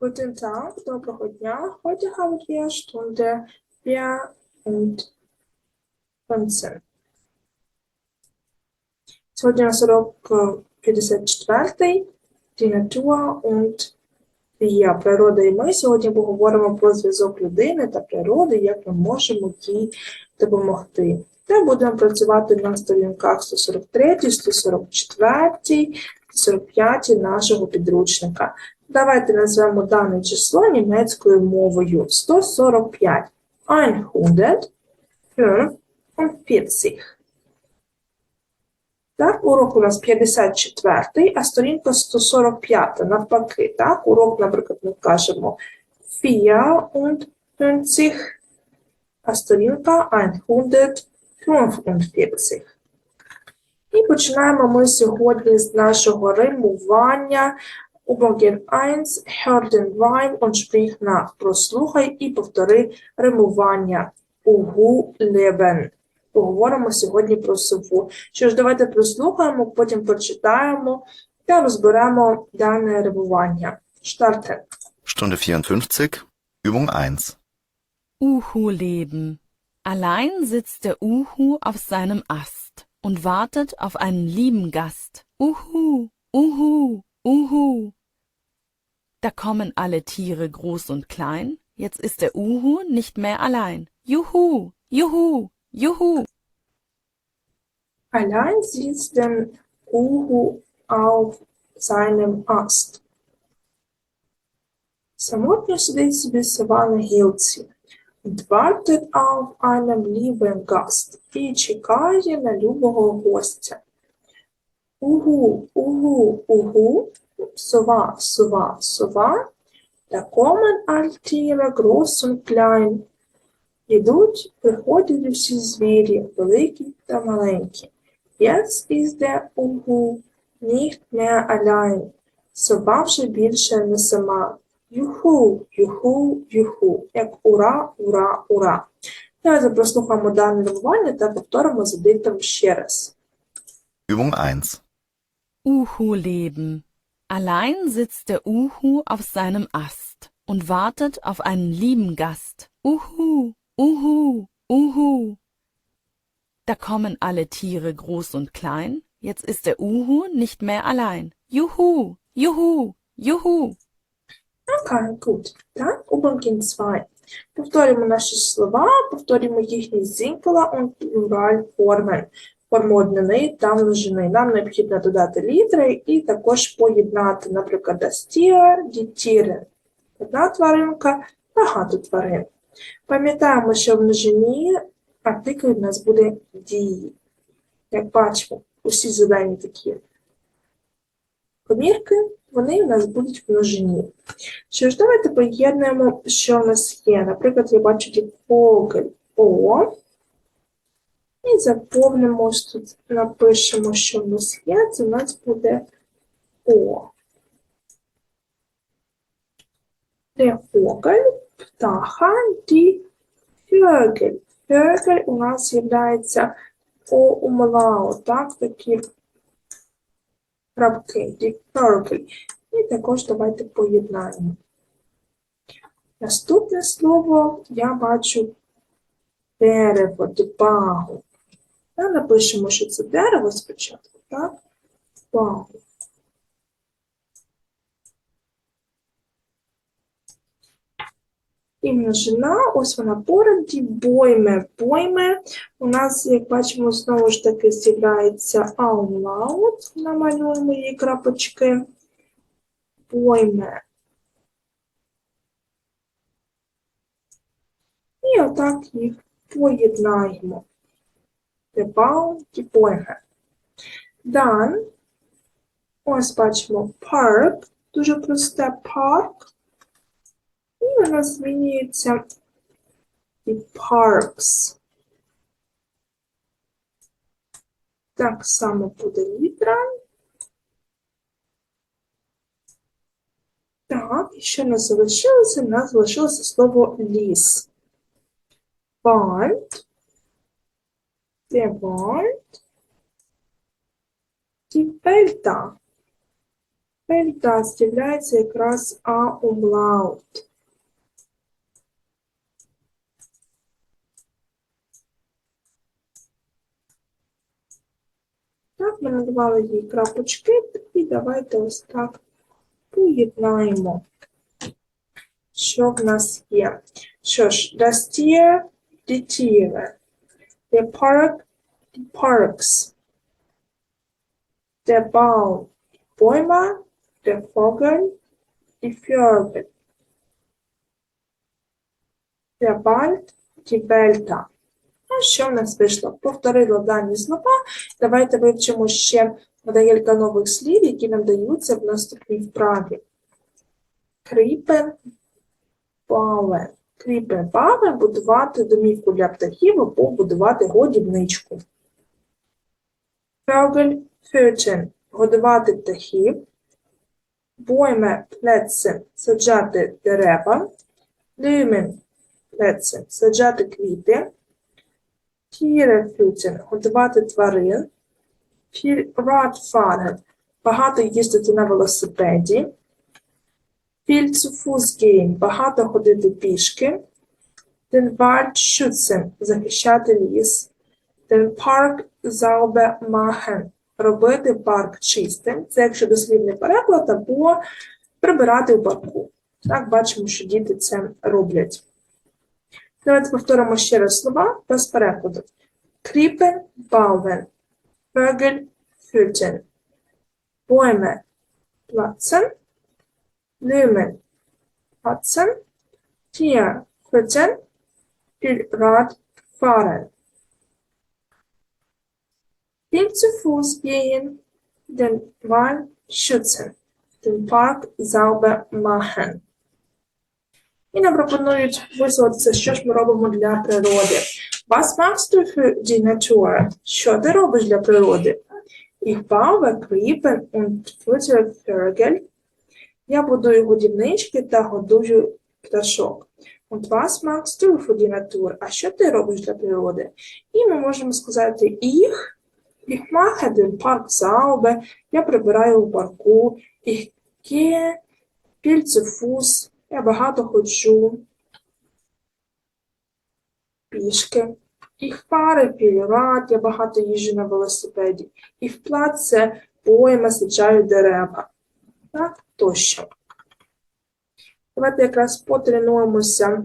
Guten Tag, доброго дня. Heute haben wir Stunde 4 und 15. Сьогодні у нас урок е, 54 Die Natur und wir, природа і ми. Сьогодні поговоримо про зв'язок людини та природи, як ми можемо їй допомогти. Та будемо працювати на сторінках 143, 144, 145 нашого підручника. Давайте назвемо дане число німецькою мовою. 145. 145. Так, урок у нас 54, а сторінка 145, навпаки. Так, урок, наприклад, ми кажемо 54, а сторінка 145. І починаємо ми сьогодні з нашого римування. Übungen 1, hör den Reim und sprich nach. Прослухай і повтори римування. Угу лебен. Поговоримо сьогодні про сову. Що ж, давайте прослухаємо, потім прочитаємо та розберемо дане римування. Штарте. Stunde 54, Übung 1. Uhu-Leben. Allein sitzt der Uhu auf seinem Ast und wartet auf einen lieben Gast. Uhu, Uhu, Uhu. Da kommen alle Tiere groß und klein. Jetzt ist der Uhu nicht mehr allein. Juhu, Juhu, Juhu. Allein sitzt der Uhu auf seinem Ast. Самотньо сидить собі сова на гілці. Und wartet auf einen lieben Gast. І чекає на любого гостя. Угу, угу, угу. Сова, сова, сова. Da kommen all Tiere groß und klein. Ідуть, приходять усі звірі, великі та маленькі. Jetzt ist der Uhu nicht mehr allein. Сова вже більше не сама. Юху, юху, юху. Як ура, ура, ура. Давайте прослухаємо дане римування та повторимо за диктом ще раз. Übung 1. Uhu-Leben. Allein sitzt der Uhu auf seinem Ast und wartet auf einen lieben Gast. Uhu, Uhu, Uhu. Da kommen alle Tiere groß und klein. Jetzt ist der Uhu nicht mehr allein. Juhu, Juhu, Juhu. Окей, good. Так, Übungen 2. Повторюємо наші слова, повторюємо їхні зінкла und плюраль форми. Форму однини та множини. Нам необхідно додати літери і також поєднати, наприклад, die Tiere. Одна тваринка, багато тварин. Пам'ятаємо, що в множині артикль у нас буде дії. Як бачимо, усі задані такі комірки, вони у нас будуть в множині. Що ж, давайте поєднуємо, що в нас є. Наприклад, я бачу тут О. І заповнимо ось тут, напишемо, що в нас є, це у нас буде О. Der Vogel, птаха, die Vögel. Vögel у нас є О умлау, так, такі крапки, die Vögel. І також давайте поєднаємо. Наступне слово я бачу дерево, дбагу. Та напишемо, що це дерево спочатку, так? Багу. І множина, ось вона поряд, і бойме. Бойме. У нас, як бачимо, знову ж таки з'являється аумлаут. Намалюємо її крапочки. Бойме. І отак їх поєднаємо. Дебау і бойме. Дан. Ось бачимо парк. Дуже просте парк. І вона змінюється і parks. Так само буде літера. Так, і що нас залишилося? У нас залишилося слово ліс. Wald. Der Wald. Die Wälder. Фельта з'являється якраз А-умлаут. Так, ми надавали їй крапочки, і давайте ось так поєднаємо. Що в нас є? Що ж, das Tier, Der Park, die Parks. Baum, die Bäume. Der Vogel, die Vögel. Der Wald, die Wälder. Ну, що в нас вийшло? Повторили дані слова. Давайте вивчимо ще декілька нових слів, які нам даються в наступній вправі. Кріпен, бавен. Кріпен, бавен – будувати домівку для птахів або будувати годівничку. Фьогель, фючен – годувати птахів. Бойме, плецен – саджати дерева. Люмен, плецен – саджати квіти. Тіре, фючен – годувати тварин. Viel Radfahren – багато їздити на велосипеді. Viel zu Fuß gehen – багато ходити пішки. Den Wald schützen – захищати ліс. Den Park sauber machen – робити парк чистим. Це якщо дослівний переклад, або прибирати у парку. Так, бачимо, що діти це роблять. Давайте повторимо ще раз слова без перекладу. Кріпен, bauen. Vögel füttern, Bäume platzen, Blumen platzen, Tier viel Rad fahren. Viel zu Fuß gehen, den Wald schützen, den Park sauber machen. І нам пропонують висловитися, що ж ми робимо для природи. Was machst du für die Natur? Що ти робиш для природи? Ich baue Krippen und fütter Vögel. Я будую годівнички та годую пташок. Und was machst du für? А що ти робиш для природи? І ми можемо сказати ich, ich mache den Park sauber, я прибираю у парку, ich gehe viel zu Fuß, я багато ходжу пішки. Ich fahre viel Rad, я багато їжджу на велосипеді. Вплат це поїма саджаю дерева. Тощо. Давайте якраз потренуємося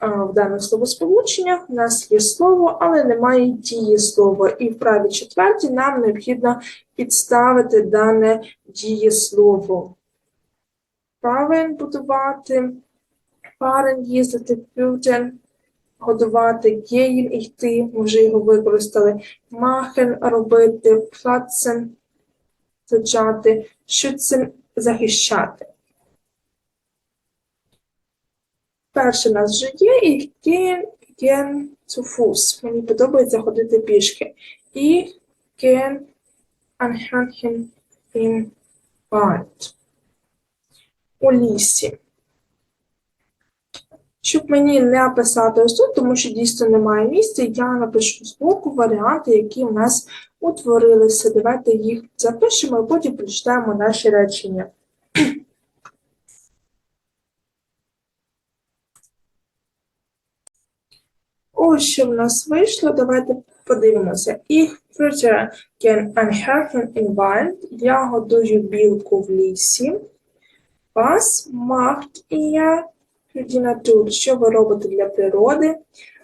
в даних словосполученнях. У нас є слово, але немає дієслова. І в праві четвертій нам необхідно підставити дане дієслово. Правен будувати, парен їздити, пютен годувати, геїн йти, ми вже його використали, махен робити, плацен саджати, шюцен захищати. Перше нас вже є, і zu Fuß. Мені подобається ходити пішки. І gehen anhören im Wald. У лісі. Щоб мені не писати ось тут, тому що дійсно немає місця, я напишу збоку варіанти, які у нас утворилися. Давайте їх запишемо, а потім прочитаємо наші речення. Ось що в нас вийшло. Давайте подивимося. Fütter gern ein Härchen im Wald. Я годую білку в лісі. Was macht ihr für die Natur? Що ви робите для природи?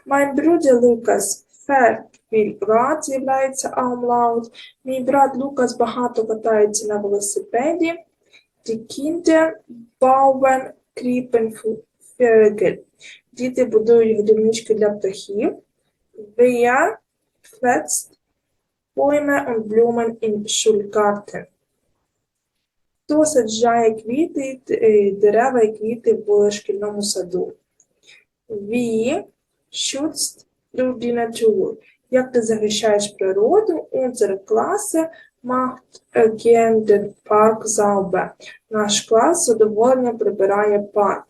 Mein Bruder Lukas fährt viel Rad, з'являється Umlaut. Мій брат Лукас багато катається на велосипеді. Die Kinder bauen Krippenvögel. Діти будують годівнички для птахів. Wer pflanzt Bäume und Blumen im Schulgarten? Хто саджає квіти, е, дерева і квіти в шкільному саду? Wie schützt du die? Як ти захищаєш природу? Unsere Klasse macht gern den Park sauber. Наш клас з задоволенням прибирає парк.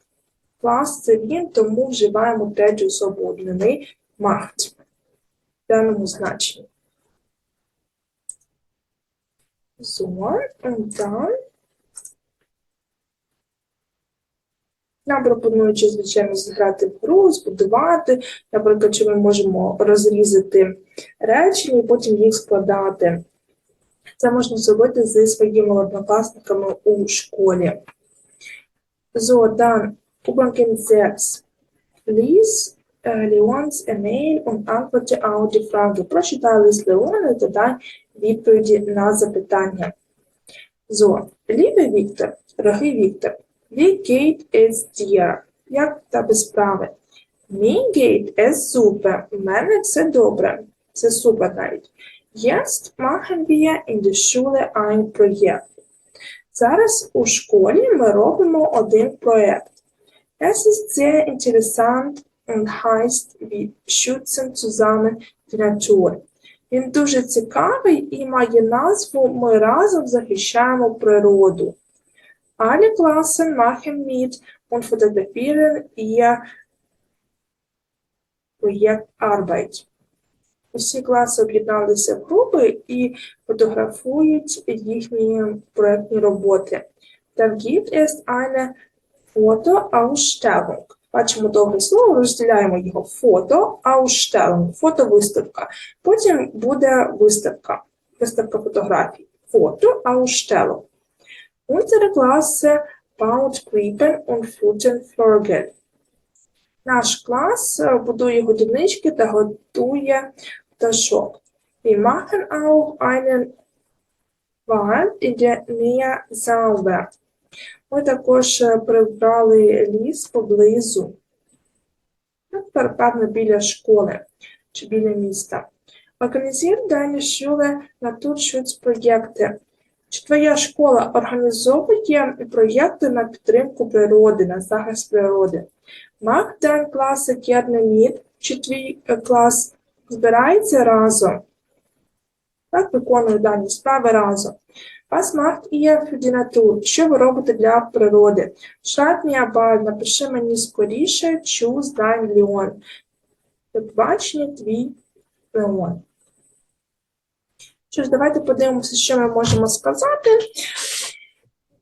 Клас це він, тому вживаємо третю особу однини macht в даному значенні. So, und dann Нам пропонують, чи, звичайно, зіграти в гру, збудувати, наприклад, чи ми можемо розрізати речення і потім їх складати. Це можна зробити зі своїми однокласниками у школі. So, dann Übungen 6. Lies äh, Leons E-Mail und antworte. Прочитай лист Леона та дай відповіді на запитання. So, liebe Віктор, дорогий Віктор, wie geht es dir? Як в тебе справи? Mir geht es super. У мене все добре. Це супер навіть. Jetzt machen wir in der Schule ein Projekt. Зараз у школі ми робимо один проект. Es ist sehr interessant und heißt Wir schützen zusammen die Natur. Він дуже цікавий і має назву Ми разом захищаємо природу. Alle Klassen machen mit und fotografieren ihr Projektarbeit. Усі класи об'єдналися в групи і фотографують їхні проектні роботи. Dann gibt es eine Fotoausstellung. Бачимо довге слово, розділяємо його фото, Ausstellung, фотовиставка. Потім буде виставка, виставка фотографій. Фото, Ausstellung. Unsere Klasse baut Krippen und füttern Vögel. Наш клас е, будує годівнички та готує пташок. Wir machen auch einen Wald in der Nähe sauber. Ми також е, прибрали ліс поблизу. Ну, тепер, певно, біля школи чи біля міста. Organisiert deine Schule Naturschutzprojekte. Чи твоя школа організовує проєкти на підтримку природи, на захист природи? Dein Klasse gerne mit? Чи твій е, клас збирається разом? Так, виконує дані справи разом. Was macht ihr für? Що ви робите для природи? Schreib mir bald, напиши мені скоріше, choose dein Leon. Побачення, твій Леон. Що ж, давайте подивимося, що ми можемо сказати.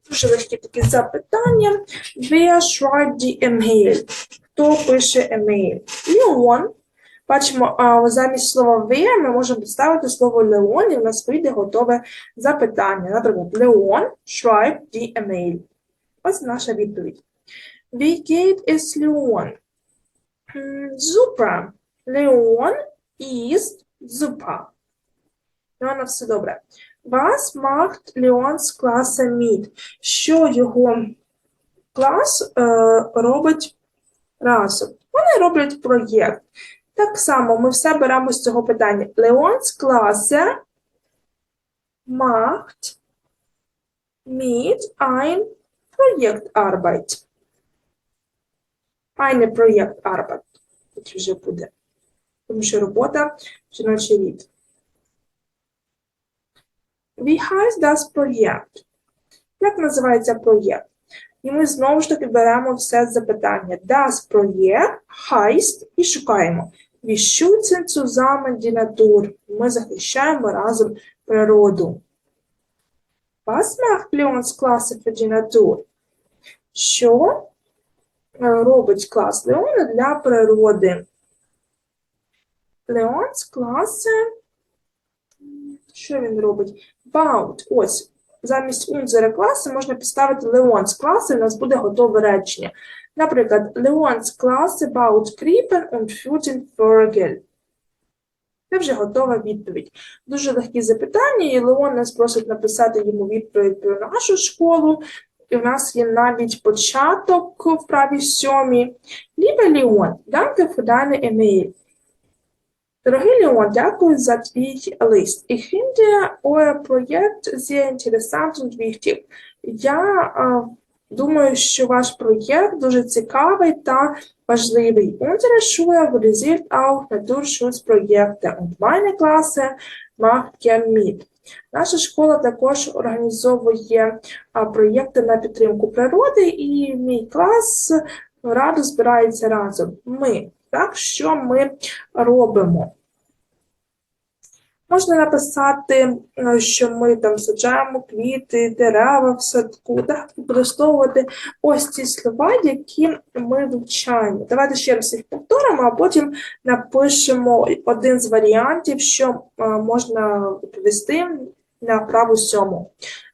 Дуже легкі такі запитання. Wer schreibt die email? Хто пише емейл? Леон. Бачимо, а, замість слова where ми можемо підставити слово Леон, і в нас вийде готове запитання. Наприклад, Леон schreibt die email. Ось наша відповідь. Wie geht es Leon? Super. Leon ist super. Леона все добре. Was macht Leons Klasse mit? Що його клас е, робить разом? Вони роблять проєкт. Так само ми все беремо з цього питання. Leons Klasse macht mit ein Projektarbeit. Eine Projektarbeit. Тут вже буде. Тому що робота жіночий рід. Wie heißt das Projekt? Як називається проєкт? І ми знову ж таки беремо все запитання. Das Projekt heißt і шукаємо. Wir schützen zusammen. Ми захищаємо разом природу. Was macht Leons Klasse für die Natur? Що е, робить клас Леона для природи? Leons Klasse що він робить? Baut. Ось. Замість unsere класи можна підставити Leons класи, і у нас буде готове речення. Наприклад, Leons класи baut Krippen und füttern Vögel. Це вже готова відповідь. Дуже легкі запитання, і Леон нас просить написати йому відповідь про нашу школу. І в нас є навіть початок в правій сьомій. Leon, danke für deine E-Mail. Дорогий Леон, дякую за твій лист. Ich finde euer Projekt sehr interessant und. Я е, думаю, що ваш проєкт дуже цікавий та важливий. Unsere Schule organisiert auch Naturschutzprojekte und meine Klasse macht. Наша школа також організовує проєкти на підтримку природи, і мій клас радо збирається разом. Ми. Так, що ми робимо? Можна написати, е, що ми там саджаємо квіти, дерева в садку, так, використовувати ось ці слова, які ми вивчаємо. Давайте ще раз їх повторимо, а потім напишемо один з варіантів, що е, можна відповісти на праву сьому.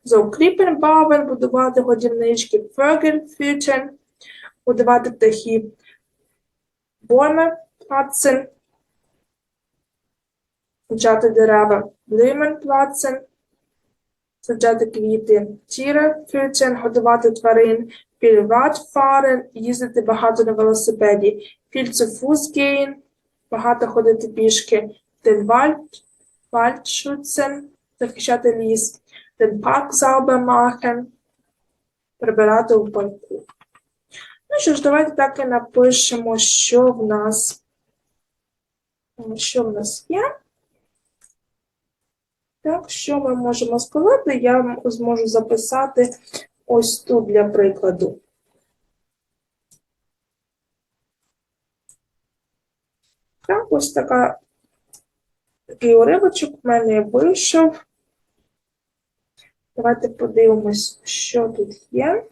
So, кліпен, бавен, будувати годівнички, ферген, фютен, будувати птахи, Bäume platzen, саджати дерева, Blumen platzen, саджати квіти, Tiere füttern, годувати тварин, viel Rad fahren, їздити багато на велосипеді, viel zu Fuß gehen, багато ходити пішки, den Wald, Wald schützen, захищати ліс, den Park sauber machen, прибирати у парку. Ну що ж, давайте так і напишемо, що в нас, що в нас є. Так, що ми можемо сказати, я зможу записати ось тут для прикладу. Так, ось така, такий уривочок в мене вийшов. Давайте подивимось, що тут є.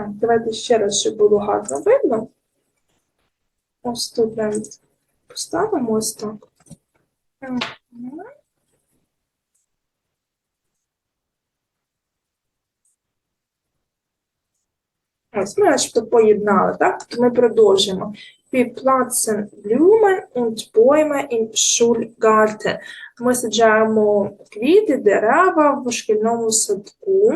Так, давайте ще раз, щоб було гарно видно. Ось тут навіть поставимо ось так. Ось ми начебто поєднали, так? То ми продовжимо. Wir platzen Blumen und Bäume im Schulgarten. Ми саджаємо квіти, дерева в шкільному садку.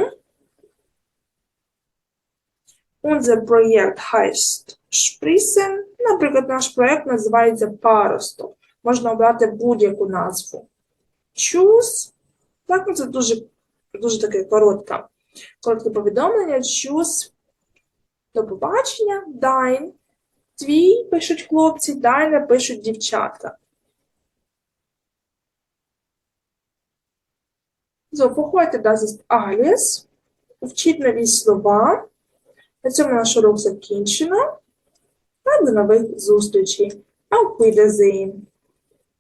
Unser Projekt heißt Sprissen. Наприклад, наш проект називається Паросток. Можна обрати будь-яку назву. Choose. Так, ну це дуже, дуже таке коротке, коротке повідомлення. Choose. До побачення. Dein. Твій пишуть хлопці, deine пишуть дівчата. So, für das ist alles. Вчіть нові слова. На цьому наш урок закінчено. Та до нових зустрічей. Auf Wiedersehen!